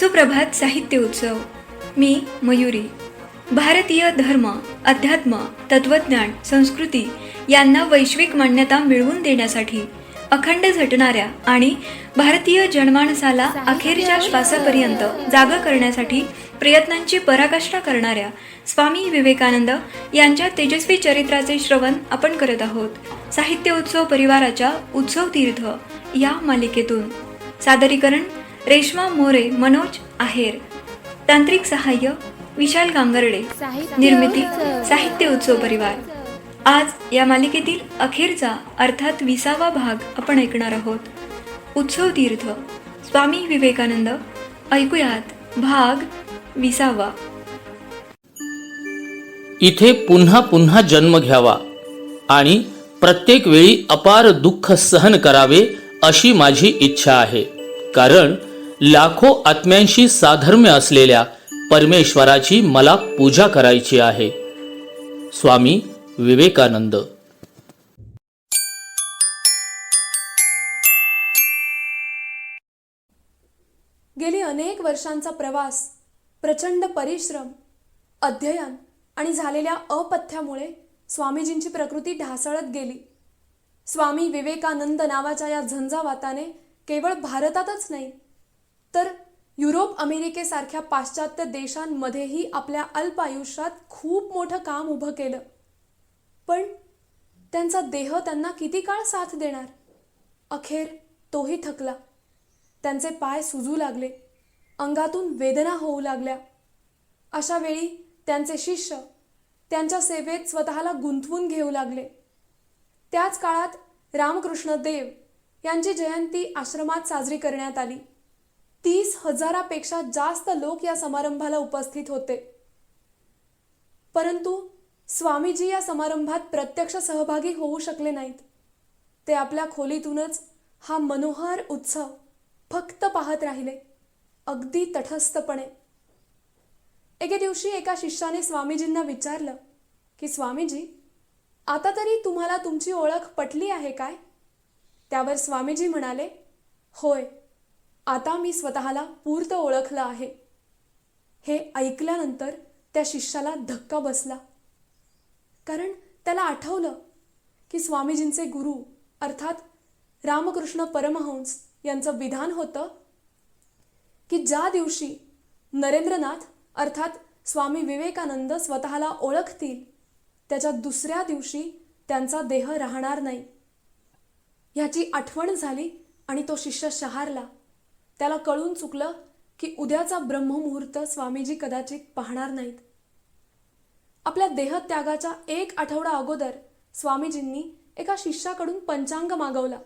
सुप्रभात साहित्य उत्सव. मी मयुरी. भारतीय धर्म अध्यात्म तत्वज्ञान संस्कृती यांना वैश्विक मान्यता मिळवून देण्यासाठी अखंड झटणाऱ्या आणि भारतीय जनमानसाला अखेरच्या श्वासापर्यंत जागा करण्यासाठी प्रयत्नांची पराकाष्ठा करणाऱ्या स्वामी विवेकानंद यांच्या तेजस्वी चरित्राचे श्रवण आपण करत आहोत. साहित्य उत्सव परिवाराच्या उत्सव तीर्थ या मालिकेतून. सादरीकरण रेश्मा मोरे मनोज आहेर. तांत्रिक सहाय्य विशाल गांगर्डे. निर्मिती साहित्य उत्सव परिवार. आज या मालिकेतील अखेरचा अर्थात विसावा भाग आपण ऐकणार आहोत. उत्सव तीर्थ. स्वामी विवेकानंद ऐकूयात भाग विसावा. इथे पुन्हा पुन्हा जन्म घ्यावा आणि प्रत्येक वेळी अपार दुःख सहन करावे अशी माझी इच्छा आहे. कारण लाखो आत्म्यांशी साधर्म्य असलेल्या परमेश्वराची मला पूजा करायची आहे. स्वामी विवेकानंद. गेली अनेक वर्षांचा प्रवास प्रचंड परिश्रम अध्ययन आणि झालेल्या अपथ्यामुळे स्वामीजींची प्रकृती ढासळत गेली. स्वामी विवेकानंद नावाच्या या झंझावाताने केवळ भारतातच नाही तर युरोप अमेरिकेसारख्या पाश्चात्य देशांमध्येही आपल्या अल्प आयुष्यात खूप मोठं काम उभं केलं. पण त्यांचा देह त्यांना किती काळ साथ देणार? अखेर तोही थकला. त्यांचे पाय सुजू लागले. अंगातून वेदना होऊ लागल्या. अशा वेळी त्यांचे शिष्य त्यांच्या सेवेत स्वतःला गुंतवून घेऊ लागले. त्याच काळात रामकृष्ण देव यांची जयंती आश्रमात साजरी करण्यात आली. तीस हजारापेक्षा जास्त लोक या समारंभाला उपस्थित होते. परंतु स्वामीजी या समारंभात प्रत्यक्ष सहभागी होऊ शकले नाहीत. ते आपल्या खोलीतूनच हा मनोहर उत्सव फक्त पाहत राहिले अगदी तटस्थपणे. एके दिवशी एका शिष्याने स्वामीजींना विचारलं की स्वामीजी आता तरी तुम्हाला तुमची ओळख पटली आहे काय? त्यावर स्वामीजी म्हणाले होय आता मी स्वतःला पूर्त ओळखलं आहे. हे ऐकल्यानंतर त्या शिष्याला धक्का बसला. कारण त्याला आठवलं की स्वामीजींचे गुरु अर्थात रामकृष्ण परमहंस यांचं विधान होतं की ज्या दिवशी नरेंद्रनाथ अर्थात स्वामी विवेकानंद स्वतःला ओळखतील त्याच्या दुसऱ्या दिवशी त्यांचा देह राहणार नाही. ह्याची आठवण झाली आणि तो शिष्य शहारला. त्याला कळून चुकलं की उद्याचा ब्रह्ममुहूर्त स्वामीजी कदाचित पाहणार नाहीत. आपल्या देहत्यागाच्या एक आठवडा अगोदर स्वामीजींनी एका शिष्याकडून पंचांग मागवला.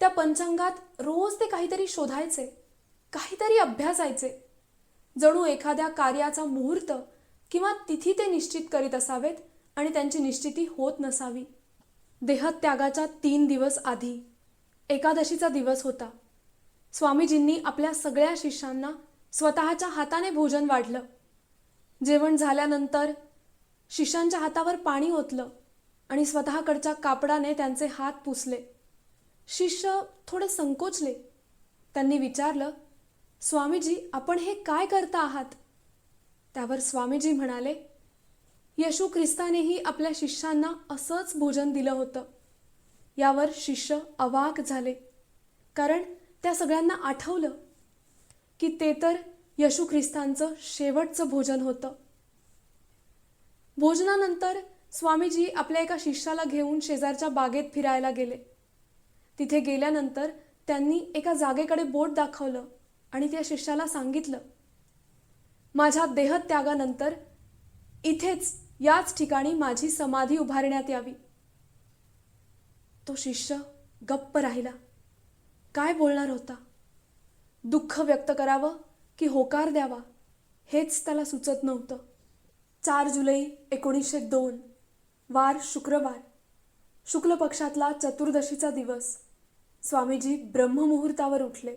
त्या पंचांगात रोज ते काहीतरी शोधायचे काहीतरी अभ्यासायचे. जणू एखाद्या कार्याचा मुहूर्त किंवा तिथी ते निश्चित करीत असावेत आणि त्यांची निश्चिती होत नसावी. देहत्यागाच्या तीन दिवस आधी एकादशीचा दिवस होता. स्वामीजींनी आपल्या सगळ्या शिष्यांना स्वतःच्या हाताने भोजन वाढलं जेवण झाल्यानंतर शिष्यांच्या हातावर पाणी ओतलं आणि स्वतःकडच्या कापडाने त्यांचे हात पुसले. शिष्य थोडे संकोचले. त्यांनी विचारलं स्वामीजी आपण हे काय करता आहात? त्यावर स्वामीजी म्हणाले येशू ख्रिस्तानेही आपल्या शिष्यांना असंच भोजन दिलं होतं. यावर शिष्य अवाक झाले. कारण त्या सगळ्यांना आठवलं की ते तर यशू ख्रिस्तांचं शेवटचं भोजन होतं. भोजनानंतर स्वामीजी आपल्या एका शिष्याला घेऊन शेजारच्या बागेत फिरायला गेले. तिथे गेल्यानंतर त्यांनी एका जागेकडे बोट दाखवलं आणि त्या शिष्याला सांगितलं माझ्या देहत्यागानंतर इथेच याच ठिकाणी माझी समाधी उभारण्यात यावी. तो शिष्य गप्प राहिला. काय बोलणार होता? दुःख व्यक्त करावं की होकार द्यावा? हेच त्याला सुचत नव्हतं. चार जुलै एकोणीसशे दोन वार शुक्रवार शुक्ल पक्षातला चतुर्दशीचा दिवस. स्वामीजी ब्रह्ममुहूर्तावर उठले.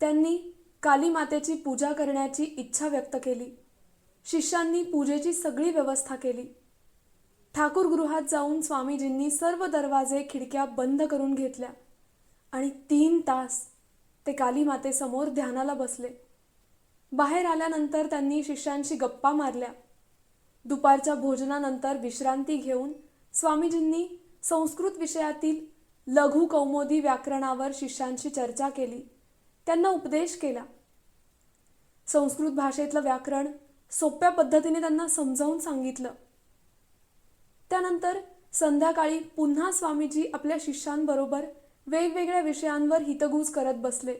त्यांनी काली मातेची पूजा करण्याची इच्छा व्यक्त केली. शिष्यांनी पूजेची सगळी व्यवस्था केली. ठाकूरगृहात जाऊन स्वामीजींनी सर्व दरवाजे खिडक्या बंद करून घेतल्या. आणि तीन तास ते काली मातेसमोर ध्यानाला बसले. बाहेर आल्यानंतर त्यांनी शिष्यांशी गप्पा मारल्या. दुपारच्या भोजनानंतर विश्रांती घेऊन स्वामीजींनी संस्कृत विषयातील लघु कौमोदी व्याकरणावर शिष्यांशी चर्चा केली. त्यांना उपदेश केला. संस्कृत भाषेतलं व्याकरण सोप्या पद्धतीने त्यांना समजावून सांगितलं. त्यानंतर संध्याकाळी पुन्हा स्वामीजी आपल्या शिष्यांबरोबर वेगवेगळ्या विषयांवर हितगुज करत बसले.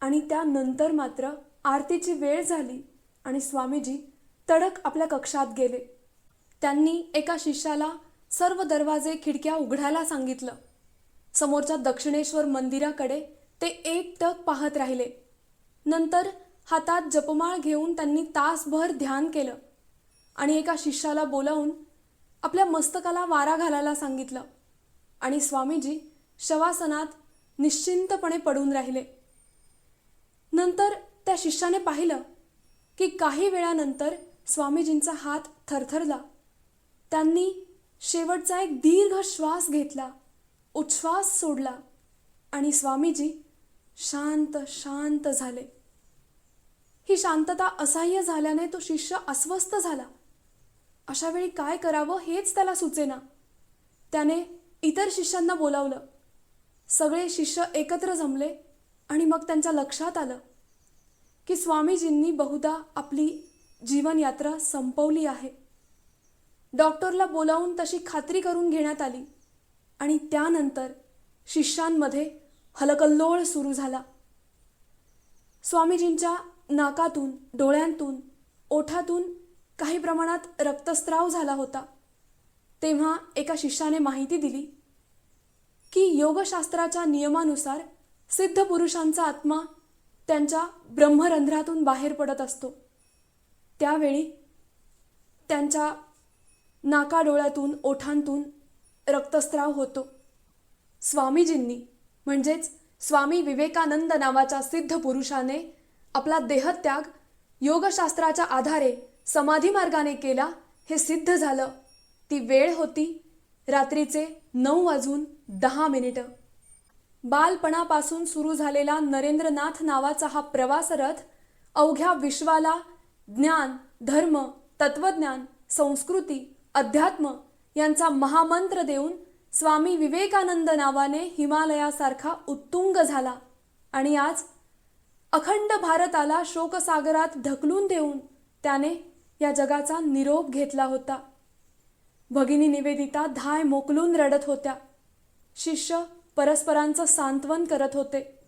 आणि त्यानंतर मात्र आरतीची वेळ झाली आणि स्वामीजी तडक आपल्या कक्षात गेले. त्यांनी एका शिष्याला सर्व दरवाजे खिडक्या उघडायला सांगितलं. समोरच्या दक्षिणेश्वर मंदिराकडे ते एकटक पाहत राहिले. नंतर हातात जपमाळ घेऊन त्यांनी तासभर ध्यान केलं आणि एका शिष्याला बोलावून आपल्या मस्तकाला वारा घालायला सांगितलं. आणि स्वामीजी शवासनात निश्चिंतपणे पडून राहिले. नंतर त्या शिष्याने पाहिलं की काही वेळानंतर स्वामीजींचा हात थरथरला. त्यांनी शेवटचा एक दीर्घ श्वास घेतला उच्छ्वास सोडला आणि स्वामीजी शांत शांत झाले. ही शांतता असह्य झाल्याने तो शिष्य अस्वस्थ झाला. अशा वेळी काय करावं हेच त्याला सुचेना. त्याने इतर शिष्यांना बोलावलं. सगळे शिष्य एकत्र जमले आणि मग त्यांच्या लक्षात आलं की स्वामीजींनी बहुधा आपली जीवनयात्रा संपवली आहे. डॉक्टरला बोलावून तशी खात्री करून घेण्यात आली आणि त्यानंतर शिष्यांमध्ये हलकल्लोळ सुरू झाला. स्वामीजींच्या नाकातून डोळ्यांतून ओठातून काही प्रमाणात रक्तस्राव झाला होता. तेव्हा एका शिष्याने माहिती दिली की योगशास्त्राच्या नियमानुसार सिद्ध पुरुषांचा आत्मा त्यांच्या ब्रह्मरंध्रातून बाहेर पडत असतो. त्यावेळी त्यांच्या नाकाडोळ्यातून ओठांतून रक्तस्राव होतो. स्वामीजींनी म्हणजेच स्वामी विवेकानंद नावाच्या सिद्ध पुरुषाने आपला देहत्याग योगशास्त्राच्या आधारे समाधी मार्गाने केला हे सिद्ध झालं. ती वेळ होती रात्रीचे नऊ वाजून दहा मिनिटं. बालपणापासून सुरू झालेला नरेंद्रनाथ नावाचा हा प्रवासरथ अवघ्या विश्वाला ज्ञान धर्म तत्वज्ञान संस्कृती अध्यात्म यांचा महामंत्र देऊन स्वामी विवेकानंद नावाने हिमालयासारखा उत्तुंग झाला आणि आज अखंड भारताला शोकसागरात ढकलून देऊन त्याने या जगाचा निरोप घेतला होता. भगिनी निवेदिता धाय मोकलून रडत होत्या. शिष्य परस्परांचं सांत्वन करत होते.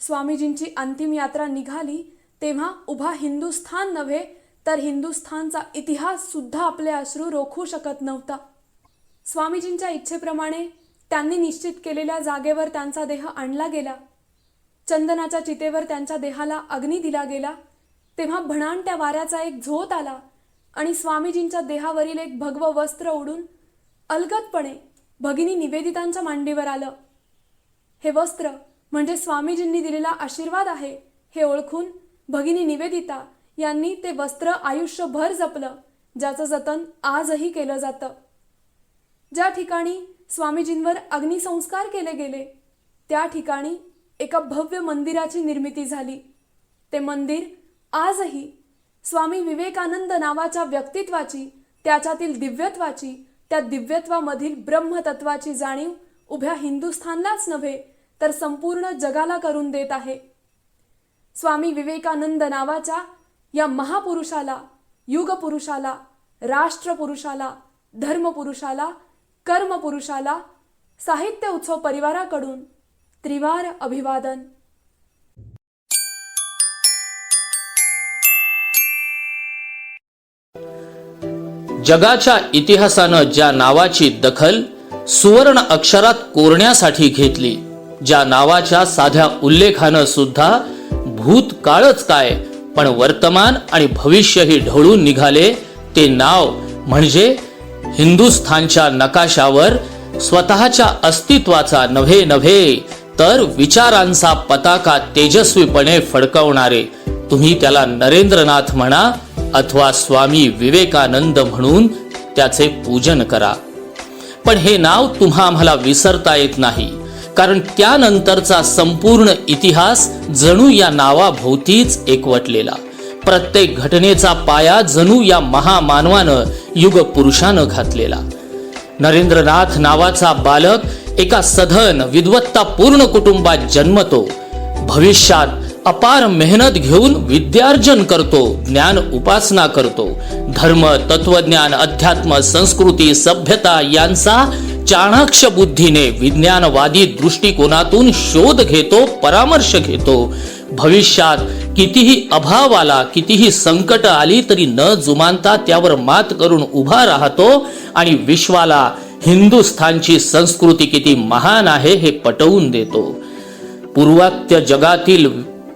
स्वामीजींची अंतिम यात्रा निघाली तेव्हा उभा हिंदुस्थान नव्हे तर हिंदुस्थानचा इतिहास सुद्धा आपले अश्रू रोखू शकत नव्हता. स्वामीजींच्या इच्छेप्रमाणे त्यांनी निश्चित केलेल्या जागेवर त्यांचा देह आणला गेला. चंदनाच्या चितेवर त्यांच्या देहाला अग्नी दिला गेला. तेव्हा भणाणत्या वाऱ्याचा एक झोत आला. आणि स्वामीजींच्या देहावरील एक भगव वस्त्र ओढून अलगदपणे भगिनी निवेदितांच्या मांडीवर आलं. हे वस्त्र म्हणजे स्वामीजींनी दिलेला आशीर्वाद आहे हे ओळखून भगिनी निवेदिता यांनी ते वस्त्र आयुष्यभर जपलं ज्याचं जतन आजही केलं जातं. ज्या ठिकाणी स्वामीजींवर अग्निसंस्कार केले गेले त्या ठिकाणी एका भव्य मंदिराची निर्मिती झाली. ते मंदिर आजही स्वामी विवेकानंद नावाच्या व्यक्तित्वाची त्याच्यातील दिव्यत्वाची त्या दिव्यत्वामधील ब्रह्मतत्वाची जाणीव उभ्या हिंदुस्थानलाच नव्हे तर संपूर्ण जगाला करून देत आहे. स्वामी विवेकानंद नावाच्या या महापुरुषाला युगपुरुषाला राष्ट्रपुरुषाला धर्मपुरुषाला कर्मपुरुषाला साहित्य उत्सव परिवाराकडून त्रिवार अभिवादन जगाच्या इतिहासानं ज्या नावाची दखल सुवर्ण अक्षरात कोरण्यासाठी घेतली ज्या नावाच्या साध्या उल्लेखानं सुद्धा भूतकाळच काय पण वर्तमान आणि भविष्यही ढळून निघाले ते नाव म्हणजे हिंदुस्थानच्या नकाशावर स्वतःच्या अस्तित्वाचा नव्हे नव्हे तर विचारांचा पताका तेजस्वीपणे फडकवणारे तुम्ही त्याला नरेंद्रनाथ म्हणा अथवा स्वामी विवेकानंद म्हणून त्याचे पूजन करा. पण हे नाव तुम्हा आम्हाला विसरता येत नाही कारण त्यानंतरचा संपूर्ण इतिहास जणू या नावाभोवतीच एकवटलेला. प्रत्येक घटनेचा पाया जणू या महामानवानं युग पुरुषानं घातलेला. नरेंद्रनाथ नावाचा बालक एका सधन विद्वत्तापूर्ण कुटुंबात जन्मतो. भविष्यात अपार मेहनत घेऊन विद्यार्जन करतो ज्ञान उपासना करतो. धर्म तत्वज्ञान अध्यात्म संस्कृती सभ्यता यांचा चाणाक्ष बुद्धीने विज्ञानवादी दृष्टिकोनातून शोध घेतो परामर्श घेतो. भविष्यात कितीही अभाव आला कितीही संकट आली तरी न जुमानता त्यावर मात करून उभा राहतो आणि विश्वाला हिंदुस्थानची संस्कृती किती महान आहे हे पटवून देतो. पूर्वात्य जगातील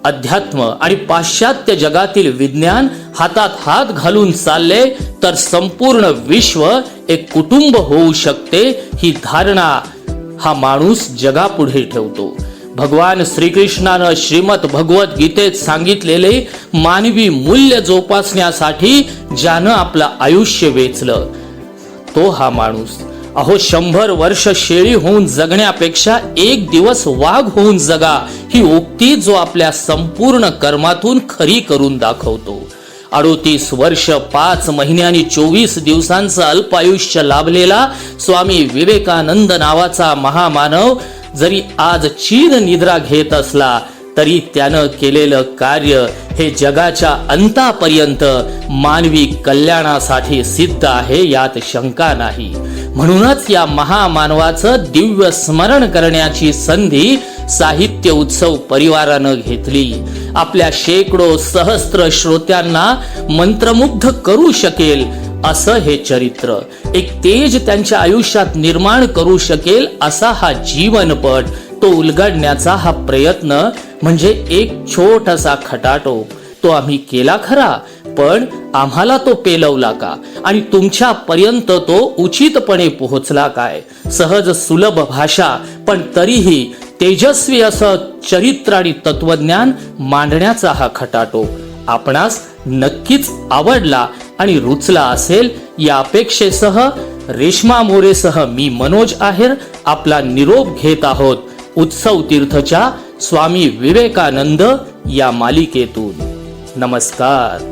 अध्यात्म आणि पाश्चात्य जगातील विज्ञान हातात हात घालून चालले तर संपूर्ण विश्व एक कुटुंब होऊ शकते ही धारणा हा माणूस जगापुढे ठेवतो. भगवान श्रीकृष्णानं श्रीमद भगवत गीतेत सांगितलेले मानवी मूल्य जोपासण्यासाठी ज्यानं आपलं आयुष्य वेचलं तो हा माणूस. अहो शंभर वर्ष शेळी होऊन जगण्यापेक्षा एक दिवस वाघ होऊन जगा. ही उक्ती जो आपल्या संपूर्ण कर्मातून खरी करून दाखवतो. अडोतीस वर्ष पाच महिन्यांनी चोवीस दिवसांचं अल्पायुष्य लाभलेला स्वामी विवेकानंद नावाचा महामानव जरी आज चीन निद्रा घेत असला तरी त्यानं केलेलं कार्य हे जगाच्या अंतापर्यंत मानवी कल्याणासाठी सिद्ध आहे यात शंका नाही. म्हणूनच या महामानवाचं दिव्य स्मरण करण्याची संधी साहित्य उत्सव परिवारानं घेतली. आपल्या शेकडो सहस्त्र श्रोत्यांना मंत्रमुग्ध करू शकेल असं हे चरित्र. एक तेज त्यांच्या आयुष्यात निर्माण करू शकेल असा हा जीवनपट तो उलगडण्याचा हा प्रयत्न म्हणजे एक छोटासा खटाटो. तो आम्ही केला खरा पण आम्हाला तो पेलवला का? आणि तुमच्या पर्यंत तो उचितपणे पोहोचला काय? सहज सुलभ भाषा पण तरीही तेजस्वी असं चरित्र आणि तत्वज्ञान मांडण्याचा हा खटाटो आपणास नक्कीच आवडला आणि रुचला असेल या अपेक्षेसह रेश्मा मोरेसह मी मनोज आहेर आपला निरोप घेत आहोत उत्सव तीर्थच्या स्वामी विवेकानंद या मालिकेतून. नमस्कार.